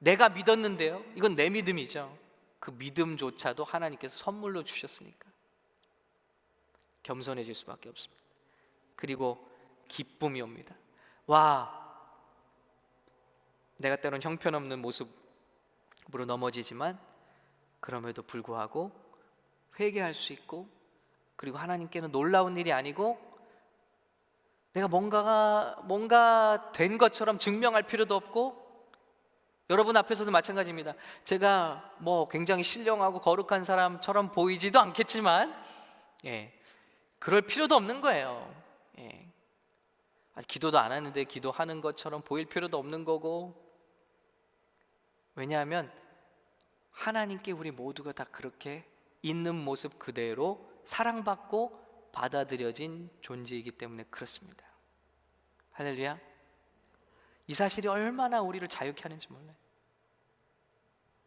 내가 믿었는데요. 이건 내 믿음이죠. 그 믿음조차도 하나님께서 선물로 주셨으니까 겸손해질 수밖에 없습니다. 그리고 기쁨이 옵니다. 와, 내가 때론 형편없는 모습으로 넘어지지만 그럼에도 불구하고 회개할 수 있고 그리고 하나님께는 놀라운 일이 아니고 내가 뭔가가 뭔가 된 것처럼 증명할 필요도 없고 여러분 앞에서도 마찬가지입니다. 제가 뭐 굉장히 신령하고 거룩한 사람처럼 보이지도 않겠지만 예. 그럴 필요도 없는 거예요. 예. 기도도 안 하는데 기도하는 것처럼 보일 필요도 없는 거고 왜냐하면 하나님께 우리 모두가 다 그렇게 있는 모습 그대로 사랑받고 받아들여진 존재이기 때문에 그렇습니다. 할렐루야. 이 사실이 얼마나 우리를 자유케 하는지 몰라요.